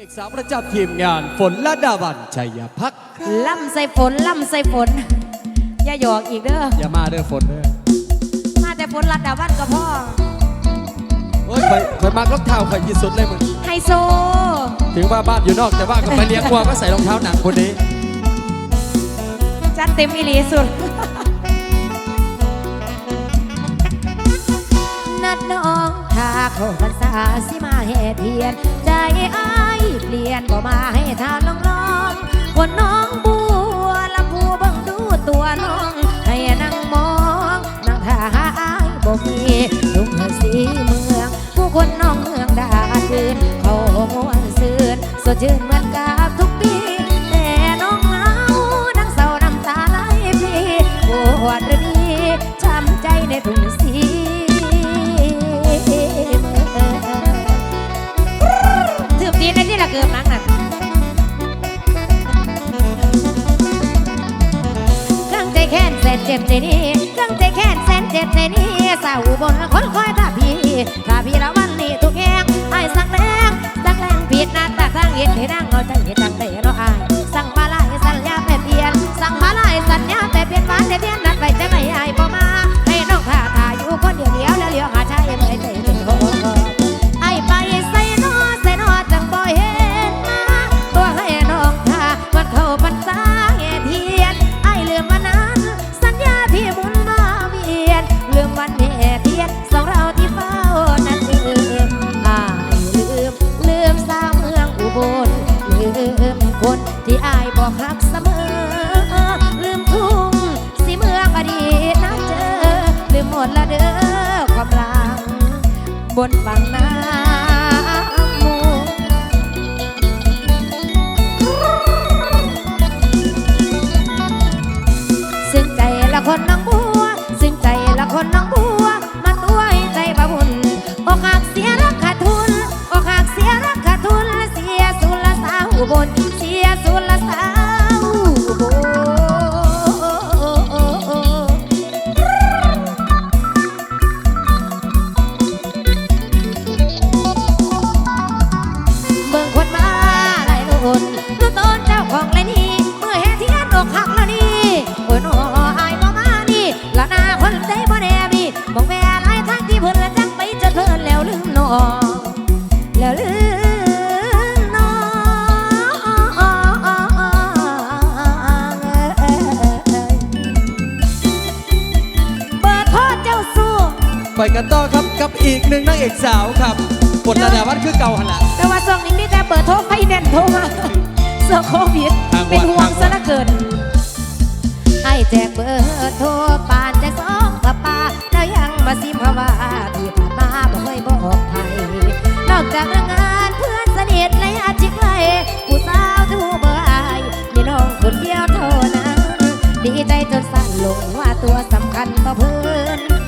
เอกสาวประจำทีมงานฝนละดาวันชัยพักดิ์ล่ำใส่ฝนล่ำใส่ฝน อย่าหยอกอีกเด้ออย่ามาเด้อฝนเด้อมาแต่ฝนรัดดาวันก็พ่อโอ้ยข่อยข่อยมากรองเท้าข่อยที่สุดเลยมึงไฮโซ ถึงว่าบ้านอยู่นอกแต่ว่าก็ไปเลี้ยงวัวก็ใส่รองเท้าหนังคนนี้ จัดเต็มอีหลีสุด นัดน้อง ถ้าเข้าพรรษาสิมาแห่เทียน ใจอ้ายเปลี่ยนบ่มาให้ทานลองลองคนน้องบัวลำพูบังดูตัวน้อง ให้นั่งมองนั่งท่าหาอ้ายบ่มีลุงสีเมือง ผู้คนน้องเมืองดาดืนเขาม่วนซื่นสดชื่นเหมือนกับ นฝั่งน้ำมูกซึ่งใจละคนน้องบัวซึ่งใจละคนน้องบัวมาตัวให้ใจบะบุญอกหักเสียรักขาดทุนอกหักเสียรักขาดทุนเสียสุลสาวอุบนเสียสุลสาว กันต่อครับกับอีกหนึ่งนางเอกสาวครับฝนละดาวันคือเก่าหันละแต่ว่าช่วงนี้มีแต่เปิดโทรไฟแนนซ์โทรมาเสื้อโควิดทางวัดเป็นห่วงซะเหลือเกินให้แจกเบอร์โทรปานแจกสองกับปาแล้วยังมาซิมเพราะว่าที่ผ่านมาบ่เคยบอกใครนอกจากเรื่องงานเพื่อนสนิทและญาติชิกไกลผู้สาวที่หูเบอร์อายมีน้องคนเดียวเท่านั้นดีใจจนสั่นลงว่าตัวสำคัญต่อเพื่อน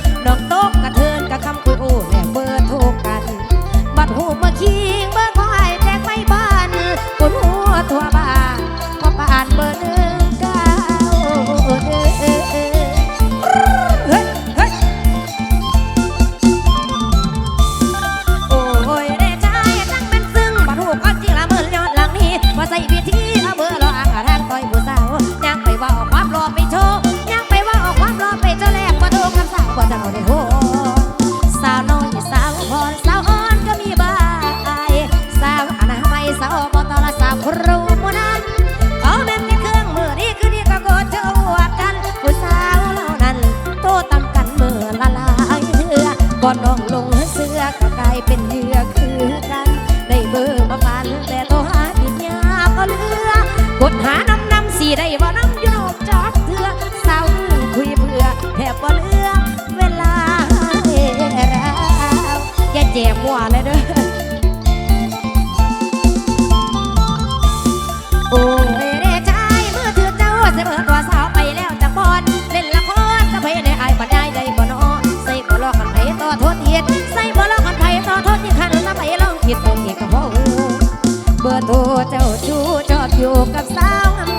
เบอร์โทรเจ้าชู้ชอบอยู่กับสาว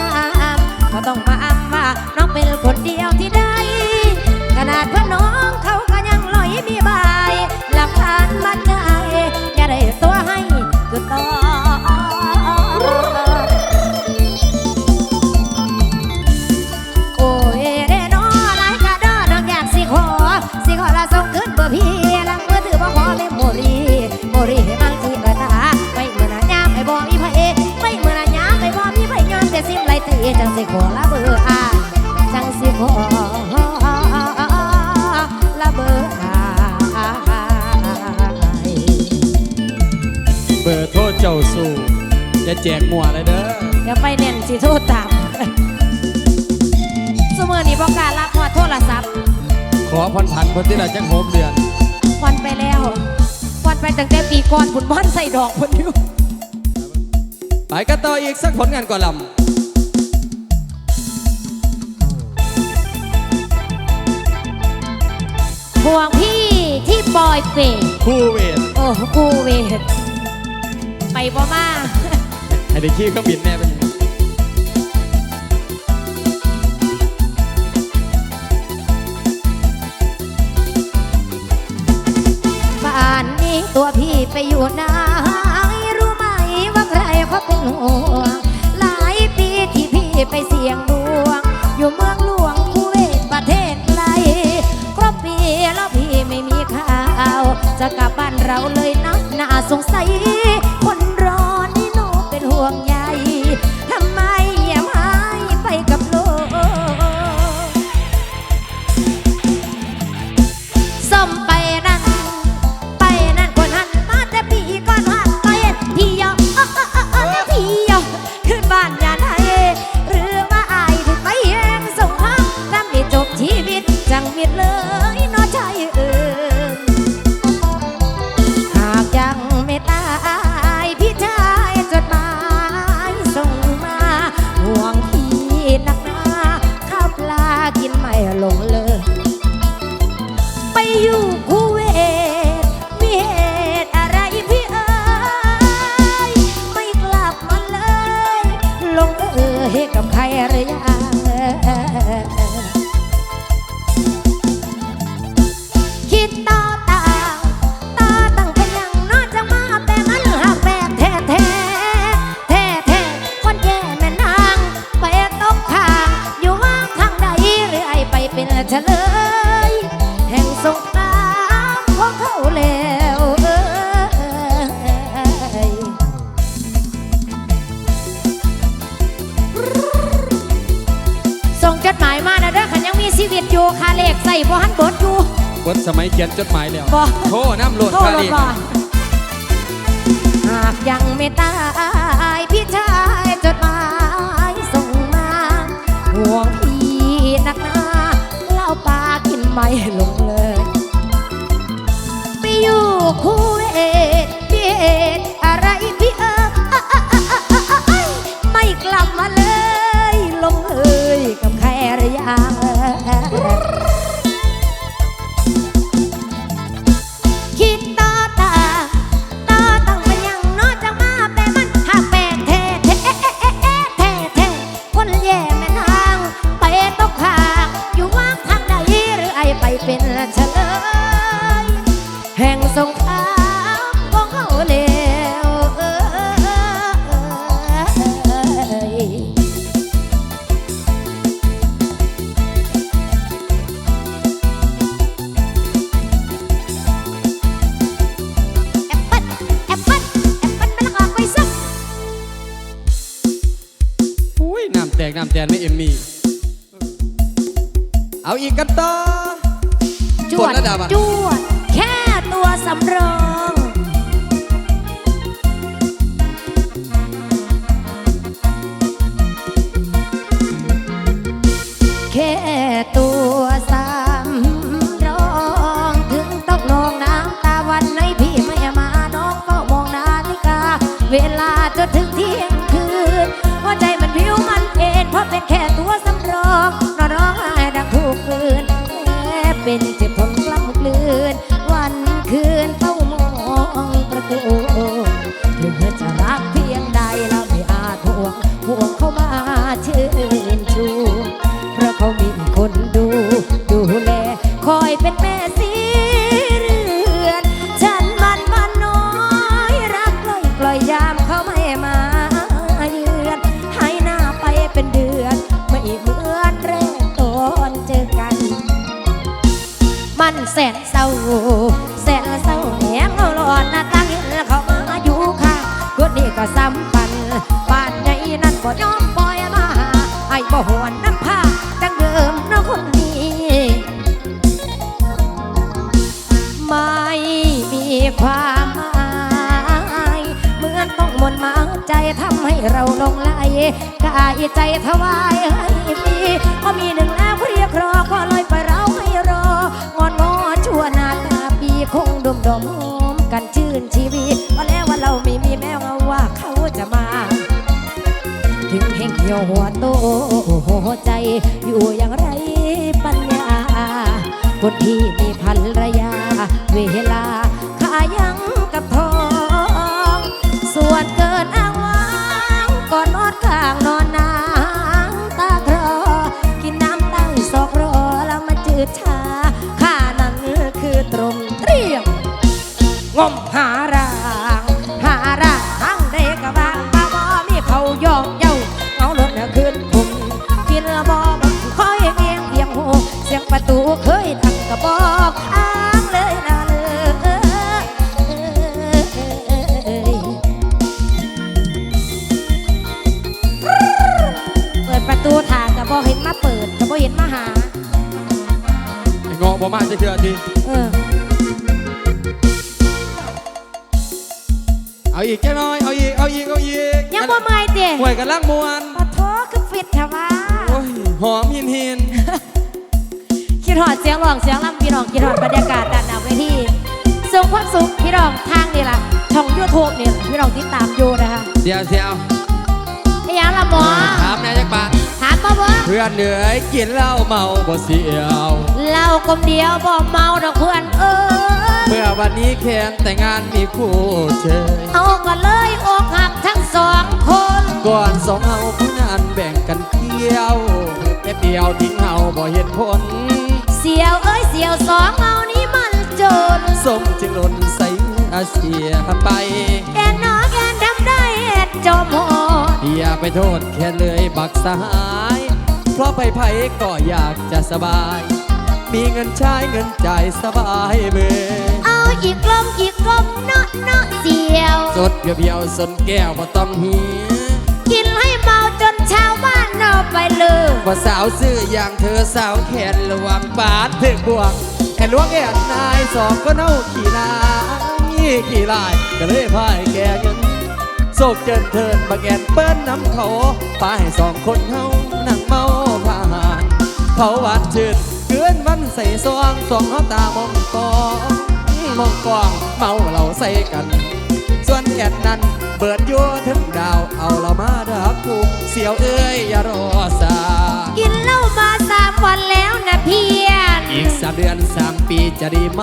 โทรเจ้าสู่อย่าแจกมัวเลยเด้อเดี๋ยวไปเน่นสิโทษตามสมือนี้บอกการรับพอโทรศัพท์ขอพันพันคนที่ละจังโฮมเดือนควันไปแล้วควันไปตั้งแต่ปีก่อนผุนบ้านใส่ดอกผุนอยู่ไปกันต่ออีกสักผลงานก่อนลห่วงพี่ที่ปอยเฟดำคู่เวท โอ้กูเวทไป บ่มาให้ได้ขี้เครื่องบินแน่เป็นยังไงบ้านนี้ตัวพี่ไปอยู่ไหนรู้ไหมว่าใครเขาเป็นห่วงหลายปีที่พี่ไปเสี่ยงดวง อยู่เมืองหลวงคูเวตประเทศไกลครบปีแล้วพี่ไม่มีข่าว จะกลับบ้านเราเลยนะน่าสงสัยคนรอนี่ ห่วงใย คาเลขใส่บ่หันบดอยู่บทสมัยเขียนจดหมายแล้วบ่โทรน้ำโหลดโทคาษลีบ่หากยังไม่ตายพี่ชายจดหมายส่งมาห่วงพี่นักหนาเล่าปลากินไม่ลงเลย ไปอยู่คูเวตพี่เห งสงครามของเขาแล้วเอ้ยแอปเปิลแอปเปิ้ลแอปเปิ้ลมันละออกไปซักอุ้ยน้ำแตกน้ำแตนไม่เอ็มมี่ เอาอีกกันต่อจวดดระดับอะจวด ตัวสำรองแค่ตัวสำรอง ถึงต้องนองน้ำตาวันไหนพี่ไม่มาน้องเฝ้ามองนาฬิกา เวลาจนถึงเที่ยงคืนหัวใจมันวิวมันเอ็นเพราะเป็นแค่ นแสนเศร้าแสนเศร้าแหงเอาหลอดน้าตั้งเห็นเขามาอยู่ข้างคนนี้ก็ซ้ำปันปานใดนั้นก็ยอมปล่อยมาหาหวนน้ำผ้าดังเดิมเน้องคนนี้ ไม่มีความหมายเหมือนต้องมนต์หมางใจทำให้เราลงไหลกายใจถวายให้พี่พอมีหนึ่งแล้วเรียกรอก็เลยไป คงดมดมกันชื่นชีวิตว่าแล้วว่าเราไม่มีแม้ว่าเขาจะมา ถึงเหงเหี่ยวหัวโตหัวใจอยู่อย่างไรปัญญา คนที่มีภรรยา เวลาขายังกับ มาจะเชื่อทีเออเอาอีกแค่น้อยเอาอีกเอาอีกเอาอีกยังบ่เมื่อยเด้ห่วยกันล่างมวนปะโทคือฟิตค่ะว่าโอ้ยหอมหินหินคิดหอดเสียงร้องเสียงลำพี่น้องคิดหอดบรรยากาศด้านหน้าเวทีส่งความสุขพี่น้องทางนี่ล่ะช่องยูทูบนี่ล่ะพี่น้องติดตามอยู่นะคะเสียวเสียวไอ้หยังละหมอถามแน่จักบาท ถามมาบ่เพื่อนเหนื่อยกินเหล้าเมาบ่เสียวเหล่ากลมเดียวบ่เมาดอกเพื่อนเอ้ยเมื่อวันนี้แคนแต่งงานมีคู่เชยเอาก็เลยอกหักทั้งสองคน ก่อนสองเฮาผู้นั้นแบ่งกันเที่ยวแค่เดียวทิ้งเฮาบ่เห็นผลเสียวเอ้ยเสียวสองเอานี้มันจนสมจึงหล่นใส่อาเสียไปแกนน้อแกนทำได้เอ็ดจมหอด อย่าไปโทษแค่เลยบักสหาย เพราะไผๆก็อยากจะสบาย มีเงินใช้เงินจ่ายสบายเมื่อเอาอีกกลมอีกกลมเนาะเนาะเสียว สดเพียวๆสนแก้วบ่ต้องเหียกินให้เมาจนชาวบ้านเอาไปเลยว่าสาวซื่ออย่างเธอสาวแขนระวังบาดเพ่งบวงแค่ล้วงแอนนายสองก็เน่าขี่นายขี่ลายก็เลยพ่ายแกเงินโศกเจินเทินบักแอนเปิ้นน้ำเขาป้าให้สองคนเฮานั่งเมาผ่านเขาหวานชื่นเกินวันใส่ซองสองเขาตามองกองมองกองเมาเราใส่กัน ส่วนแอนนั้นเปิดอยัวถึงดาวเอาเรามาดับทุกข์เสียวเอ้ยอย่ารอสากินเหล้ามาสามวันแล้วนะเพียนอีกสามเดือนสามปีจะดีไหม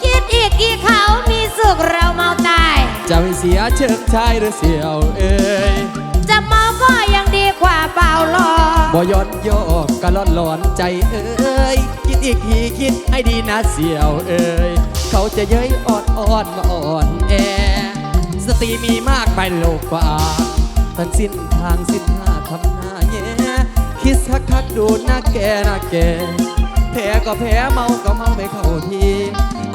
คิด อีกกี่เขามีสุขเราเมาตาย จะไม่เสียเชิงชายหรือเสียวเอ้ยจะเมาก็ยังดีกว่าเปล่าหรอกบ่ย้อนโยกกะล่อนหลอนใจเอ้ยคิดอีกทีคิดให้ดีนะเสียวเอ้ยเขาจะเย้ยอ่อนอ่อนมาอ่อนแอสตรีมีมากไปโลกกว่าทั้งสิ้นทางสิ้นหน้าทำหน้าแย่คิดสักคักดูหน้าแกหน้าแกแพ้ก็แพ้เมาก็เมาไม่เข้าที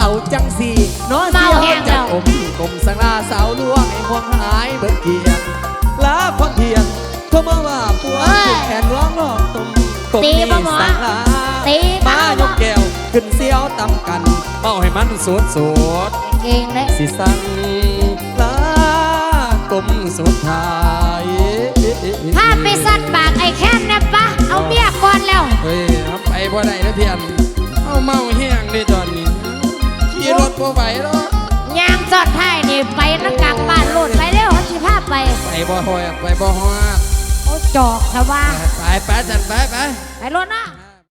เอาจังสีน้อเสียวจังอมกลมสังลาสาวลวงให้ห่วงหายเบิดเกียรติลาความเพียรเขามาว่าปวดถูกแขนร้องร้องตุ่มกบนี้สังลาตีมายกแก้วขึ้นเสียวตำกันเมาให้มันสวดสวดเก่งเลยสิสังลากลมสุดท้ายถ้าไปสัตว์ปากไอ้แค้นนะปะเอาเมียก่อนแล้วเฮ้ยเอาไปบ่ได้แล้วเพียนเอาเมาแห้ บ่ไหวหรอกยางจอดท้ายนี่ไปนักกลางบ้านโลดไปเร็วเขาสิพาไปไปบ่หอยไปบ่ฮอดโอ้จอกชะว่าไปไปจันไปไปไปรถนะ